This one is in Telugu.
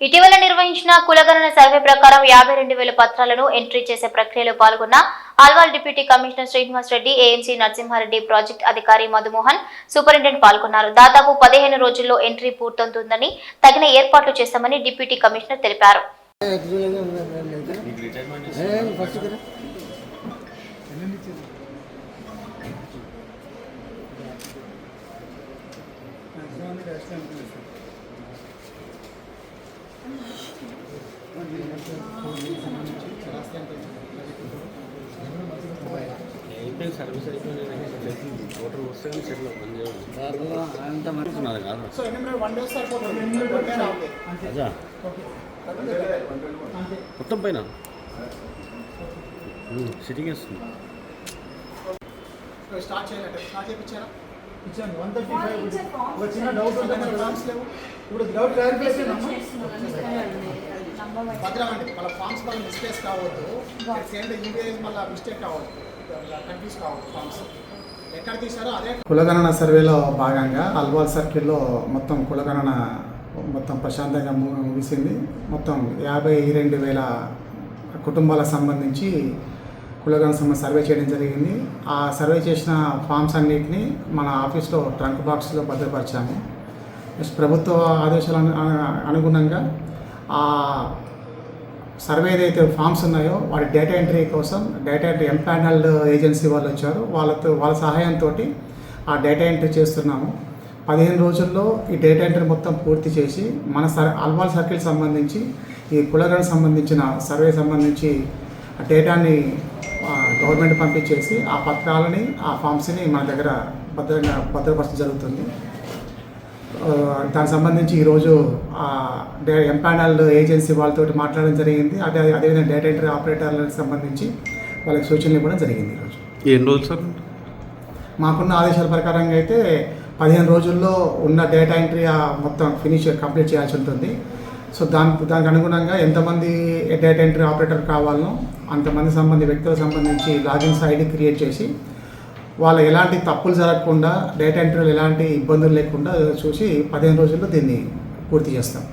ఇటీవల నిర్వహించిన కులగణన సర్వే ప్రకారం యాభై రెండు వేల పత్రాలను ఎంట్రీ చేసే ప్రక్రియలో పాల్గొన్న Alwal deputy commissioner Srinivas Reddy AMC Narasimhareddy project అధికారి మధుమోహన్ సూపరింటెండెంట్ పాల్గొన్నారు. దాదాపు పదిహేను రోజుల్లో ఎంట్రీ పూర్తవుతుందని తగిన ఏర్పాట్లు చేస్తామని డిప్యూటీ కమిషనర్ తెలిపారు. సర్వీస్ అయిపోయింది ఓటర్ వస్తే సెటిల్ పని చేయాలి కాదు. అదా మొత్తం పైన? సిట్టింగ్ వేస్తుంది. స్టార్ట్ చేయాలంటే స్టార్ట్ చేయించారా ఇచ్చాను. వన్ థర్టీ ఫైవ్ ఒక చిన్న డౌట్ ఉంటే దగ్గర ఫామ్స్ లేవు. ఇప్పుడు డౌట్ భద్రం అండి వాళ్ళ ఫామ్స్ వల్ల మిస్టేక్స్ కావద్దు. సేమ్ యూపీఐ మళ్ళీ మిస్టేక్ కావద్దు. కన్ఫ్యూజ్ కావద్దు ఫామ్స్ ఎక్కడ అదే కులగణన సర్వేలో భాగంగా అల్వాల్ సర్కిల్లో మొత్తం కులగణన మొత్తం ప్రశాంతంగా ముగిసింది. మొత్తం యాభై రెండు వేల కుటుంబాలకు సంబంధించి కులగణన సంబంధ సర్వే చేయడం జరిగింది. ఆ సర్వే చేసిన ఫామ్స్ అన్నిటిని మన ఆఫీస్లో ట్రంక్ బాక్స్లో భద్రపరిచాము. నెక్స్ట్ ప్రభుత్వ ఆదేశాల అనుగుణంగా ఆ సర్వే ఏదైతే ఫామ్స్ ఉన్నాయో వాటి డేటా ఎంట్రీ కోసం డేటా ఎంట్రీ ఎంపానల్ ఏజెన్సీ వాళ్ళు వచ్చారు. వాళ్ళతో వాళ్ళ సహాయంతో ఆ డేటా ఎంట్రీ చేస్తున్నాము. పదిహేను రోజుల్లో ఈ డేటా ఎంట్రీ మొత్తం పూర్తి చేసి మన సర్ అల్వాల్ సర్కిల్ సంబంధించి ఈ కులగణ సంబంధించిన సర్వే సంబంధించి డేటాని గవర్నమెంట్ పంపించేసి ఆ పత్రాలని ఆ ఫామ్స్ని మన దగ్గర భద్రంగా భద్రపరచడం జరుగుతుంది. దానికి సంబంధించి ఈరోజు ఎంపానల్ ఏజెన్సీ వాళ్ళతో మాట్లాడడం జరిగింది. అదే అదేవిధంగా డేటా ఎంట్రీ ఆపరేటర్లకు సంబంధించి వాళ్ళకి సూచనలు ఇవ్వడం జరిగింది ఈరోజు. ఎన్ని రోజులు సార్? మాకున్న ఆదేశాల ప్రకారంగా అయితే పదిహేను రోజుల్లో ఉన్న డేటా ఎంట్రీ మొత్తం ఫినిష్ కంప్లీట్ చేయాల్సి ఉంటుంది. సో దాని దానికి అనుగుణంగా ఎంతమంది డేటా ఎంట్రీ ఆపరేటర్ కావాలనో అంతమంది సంబంధి వ్యక్తులకు సంబంధించి లాగిన్స్ ఐడి క్రియేట్ చేసి వాళ్ళు ఎలాంటి తప్పులు జరగకుండా డేటా ఎంట్రీలో ఎలాంటి ఇబ్బందులు లేకుండా చూసి పదిహేను రోజుల్లో దీన్ని పూర్తి చేస్తాం.